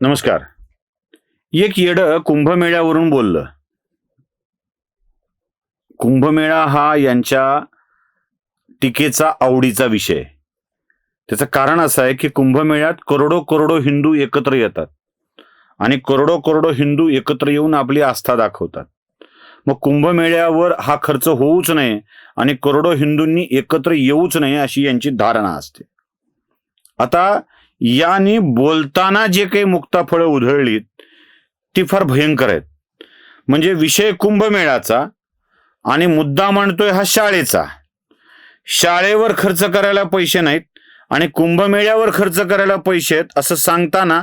नमस्कार. एक येड कुंभमेळ्यावरून बोललं. कुंभमेळा हा यांच्या टीकेचा आवडीचा विषय. त्याचं कारण असं आहे की कुंभमेळ्यात करोडो करोडो हिंदू एकत्र येतात. आणि करोडो करोडो हिंदू एकत्र येऊन आपली आस्था दाखवतात. मग कुंभमेळ्यावर हा खर्च होऊच नये आणि करोडो हिंदूंनी एकत्र येऊच नये अशी यांची धारणा असते. आता याने बोलताना जे काही मुक्ताफळं उधळलीत ती फार भयंकर आहेत. म्हणजे विषय कुंभमेळ्याचा आणि मुद्दा म्हणतोय हा शाळेचा. शाळेवर खर्च करायला पैसे नाहीत आणि कुंभमेळ्यावर खर्च करायला पैसे आहेत असं सांगताना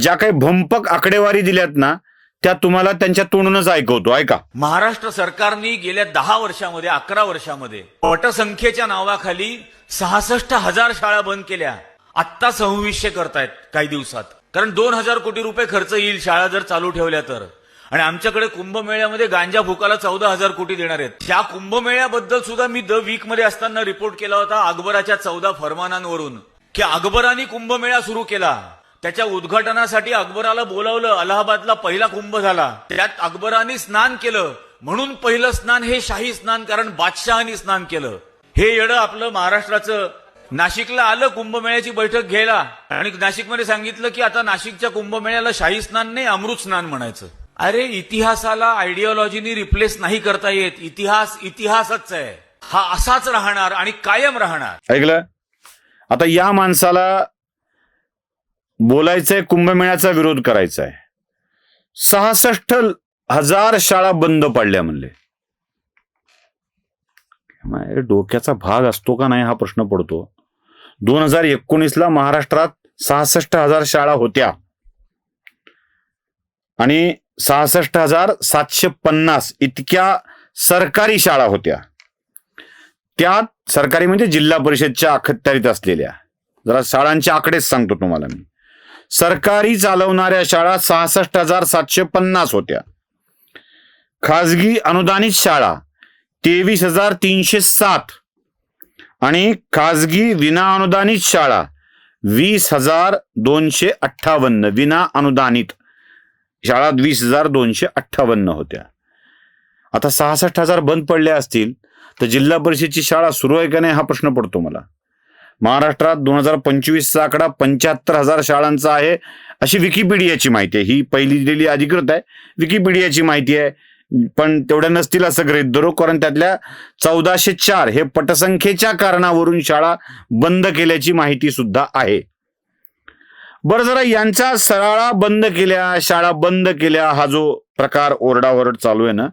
ज्या काही भंपक आकडेवारी दिल्यात ना त्या तुम्हाला त्यांच्या तोंडूनच ऐकवतो. ऐका. महाराष्ट्र सरकारने गेल्या दहा वर्षामध्ये अकरा वर्षामध्ये पटसंख्येच्या नावाखाली सहासष्ट हजार शाळा बंद केल्या. आत्ता सव्वीसशे करतायत काही दिवसात. कारण दोन हजार कोटी रुपये खर्च येईल शाळा जर चालू ठेवल्या तर. आणि आमच्याकडे कुंभमेळ्यामध्ये गांजा भुकाला चौदा हजार कोटी देणार आहेत. त्या कुंभमेळ्याबद्दल सुद्धा मी द वीकमध्ये असताना रिपोर्ट केला होता अकबराच्या चौदा फरमानांवरून. की अकबराने कुंभमेळा सुरू केला. त्याच्या उद्घाटनासाठी अकबराला बोलावलं. अलाहाबादला पहिला कुंभ झाला. त्यात अकबराने स्नान केलं. म्हणून पहिलं स्नान हे शाही स्नान कारण बादशहानी स्नान केलं. हे येडं आपलं महाराष्ट्राचं नाशिकला आलं कुंभमेळ्याची बैठक घ्यायला. आणि नाशिकमध्ये सांगितलं की आता नाशिकच्या कुंभमेळ्याला शाही स्नान नाही अमृत स्नान म्हणायचं. अरे इतिहासाला आयडिओलॉजीनी रिप्लेस नाही करता येत. इतिहास इतिहासच आहे. हा असाच राहणार आणि कायम राहणार. ऐकलं? आता या माणसाला बोलायचंय कुंभमेळ्याचा विरोध करायचा आहे सहासष्ट हजार शाळा बंद पडल्या म्हणले. डोक्याचा भाग असतो का नाही हा प्रश्न पडतो. दोन हजार एकोणीसला महाराष्ट्रात सहासष्ट हजार शाळा होत्या. आणि सहासष्ट हजार सातशे पन्नास इतक्या सरकारी शाळा होत्या. त्यात सरकारी म्हणजे जिल्हा परिषदच्या अखत्यारीत असलेल्या. जरा शाळांचे आकडेच सांगतो तुम्हाला मी. सरकारी चालवणाऱ्या शाळा सहासष्ट हजार सातशे पन्नास होत्या. खाजगी अनुदानित शाळा तेवीस हजार तीनशे सात आणि खाजगी विना अनुदानित शाळा वीस हजार दोनशे अठ्ठावन्न विना अनुदानित शाळा वीस हजार दोनशे अठ्ठावन्न होत्या. आता सहासष्ट हजार बंद पडल्या असतील तर जिल्हा परिषदची शाळा सुरू आहे का नाही हा प्रश्न पडतो मला. महाराष्ट्रात दोन हजार पंचवीसचा आकडा पंच्याहत्तर हजार शाळांचा आहे अशी विकिपीडियाची माहिती आहे. ही पहिली दिलेली अधिकृत आहे. विकिपीडियाची माहिती आहे. पण तेवढ्या नसतील असं गृहित धरू कारण त्यातल्या चौदाशे चार हे पटसंख्येच्या कारणावरून शाळा बंद केल्याची माहिती सुद्धा आहे. बरं जरा यांचा सराळा बंद केल्या शाळा बंद केल्या हा जो प्रकार ओरडाओरड चालू आहे ना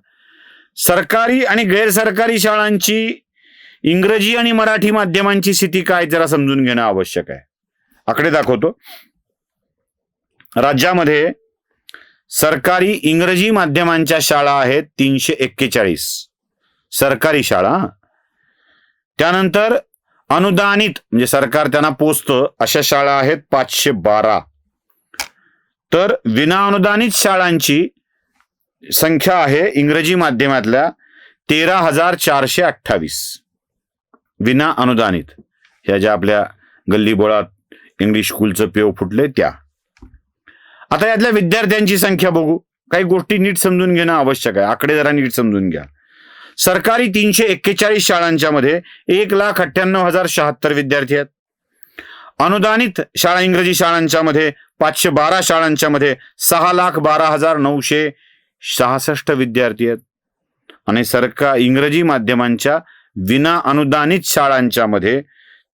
सरकारी आणि गैरसरकारी शाळांची इंग्रजी आणि मराठी माध्यमांची स्थिती काय जरा समजून घेणं आवश्यक आहे. आकडे दाखवतो. राज्यामध्ये सरकारी इंग्रजी माध्यमांच्या शाळा आहेत तीनशे एक्केचाळीस. सरकारी शाळा. त्यानंतर अनुदानित म्हणजे सरकार त्यांना पोचतं अशा शाळा आहेत पाचशे बारा. तर विना अनुदानित शाळांची संख्या आहे इंग्रजी माध्यमातल्या तेरा हजार चारशे अठ्ठावीस. विना अनुदानित. ह्या ज्या आपल्या गल्लीबोळात इंग्लिश स्कूलचं पेव फुटले त्या. आता यातल्या विद्यार्थ्यांची संख्या बघू. काही गोष्टी नीट समजून घेणं आवश्यक आहे. आकडे जरा नीट समजून घ्या. सरकारी तीनशे एक्केचाळीस शाळांच्या मध्ये एक लाख अठ्ठ्याण्णव हजार शहात्तर विद्यार्थी आहेत. अनुदानित शाळा इंग्रजी शाळांच्या मध्ये पाचशे बारा शाळांच्या मध्ये सहा लाख बारा हजार नऊशे सहासष्ट विद्यार्थी आहेत. आणि सरकार इंग्रजी माध्यमांच्या विना अनुदानित शाळांच्या मध्ये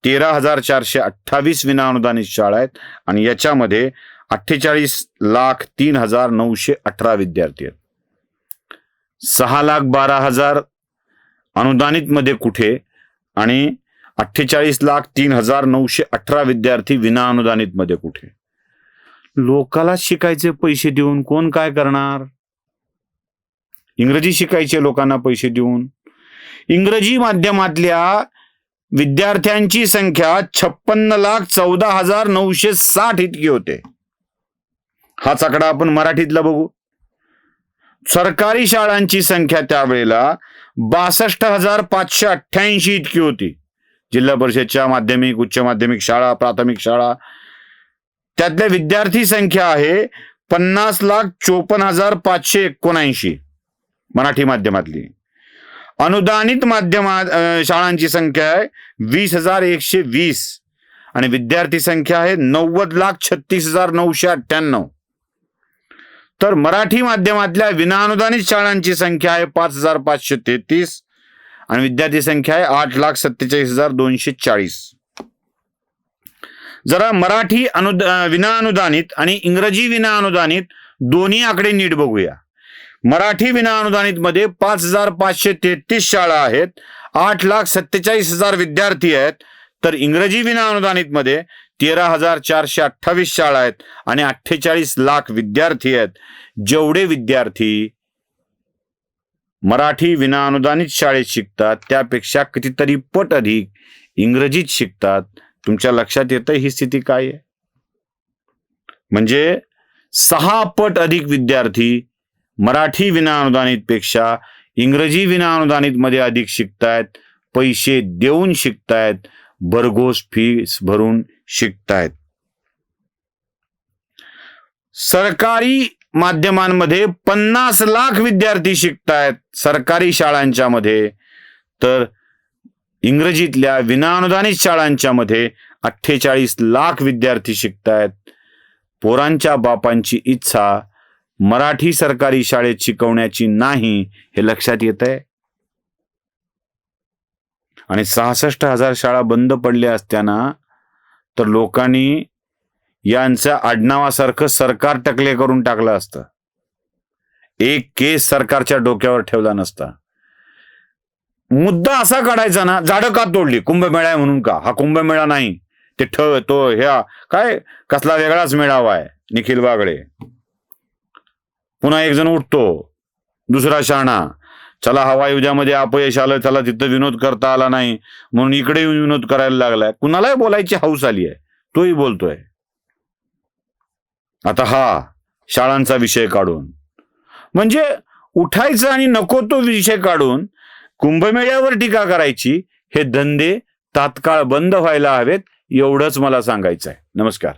तेरा हजार चारशे अठ्ठावीस विना अनुदानित शाळा आहेत. आणि याच्यामध्ये अठ्ठेचाळीस लाख तीन हजार नऊशे अठरा विद्यार्थी आहेत. सहा लाख बारा हजार अनुदानित मध्ये कुठे आणि अठ्ठेचाळीस लाख तीन हजार नऊशे अठरा विद्यार्थी विना अनुदानित मध्ये कुठे? लोकाला शिकायचे पैसे देऊन कोण काय करणार? इंग्रजी शिकायचे लोकांना पैसे देऊन. इंग्रजी माध्यमातल्या विद्यार्थ्यांची संख्या छप्पन्न लाख चौदा हजार नऊशे साठ इतकी होते. हाच आकडा आपण मराठीतला बघू. सरकारी शाळांची संख्या त्यावेळेला बासष्ट हजार पाचशे अठ्ठ्याऐंशी इतकी होती. जिल्हा परिषदच्या माध्यमिक उच्च माध्यमिक शाळा प्राथमिक शाळा. त्यातल्या विद्यार्थी संख्या आहे पन्नास लाख चोपन्न हजार पाचशे एकोणऐंशी मराठी माध्यमातली. अनुदानित माध्यमा शाळांची संख्या आहे वीस हजार एकशे वीस आणि विद्यार्थी संख्या आहे नव्वद लाख छत्तीस हजार नऊशे अठ्ठ्याण्णव. तर मराठी माध्यमातल्या विनाअनुदानित शाळांची संख्या आहे पाच हजार पाचशे तेहतीस आणि विद्यार्थी संख्या आहे आठ लाख सत्तेचाळीस हजार दोनशे चाळीस. जरा मराठी अनुदा विनाअनुदानित आणि इंग्रजी विनाअनुदानित दोन्ही आकडे नीट बघूया. मराठी विनाअनुदानित मध्ये पाच हजार पाचशे तेहतीस शाळा आहेत आठ लाख सत्तेचाळीस हजार विद्यार्थी आहेत तर इंग्रजी विनाअनुदानित मध्ये तेरा हजार चारशे अठ्ठावीस शाळा आहेत आणि अठ्ठेचाळीस लाख विद्यार्थी आहेत. जेवढे विद्यार्थी मराठी विनाअनुदानित शाळेत शिकतात त्यापेक्षा कितीतरी पट अधिक इंग्रजीत शिकतात. तुमच्या लक्षात येतं ही स्थिती काय आहे? म्हणजे सहा पट अधिक विद्यार्थी मराठी विनाअनुदानित पेक्षा इंग्रजी विनाअनुदानित मध्ये अधिक शिकतायत पैसे देऊन शिकतायत भरघोस फीस भरून शिकतायत. सरकारी माध्यमांमध्ये पन्नास लाख विद्यार्थी शिकतायत सरकारी शाळांच्या मध्ये. तर इंग्रजीतल्या विनाअनुदानित शाळांच्या मध्ये अठ्ठेचाळीस लाख विद्यार्थी शिकतायत. पोरांच्या बापांची इच्छा मराठी सरकारी शाळेत शिकवण्याची नाही हे लक्षात येत आहे आणि सहासष्ट हजार शाळा बंद पडल्या असताना तर लोकांनी यांच्या आडनावासारखं सरकार टकले करून टाकलं असतं. एक केस सरकारच्या डोक्यावर ठेवला नसता. मुद्दा असा काढायचा ना झाडं का तोडली? कुंभमेळा आहे म्हणून का? हा कुंभमेळा नाही. ते ठ तो ह्या काय? कसला वेगळाच मेळावा आहे निखिल बागडे. पुन्हा एक जण उठतो. दुसरा शाणा चला हवायुद्यामध्ये अपयश आलं त्याला तिथं विनोद करता आला नाही. म्हणून इकडे येऊन विनोद करायला लागलाय. कुणालाही बोलायची हौस आली आहे. तोही बोलतोय. आता हा शाळांचा विषय काढून. म्हणजे उठायचं आणि नको तो विषय काढून कुंभमेळ्यावर टीका करायची हे धंदे तात्काळ बंद व्हायला हवेत एवढंच मला सांगायचं आहे नमस्कार.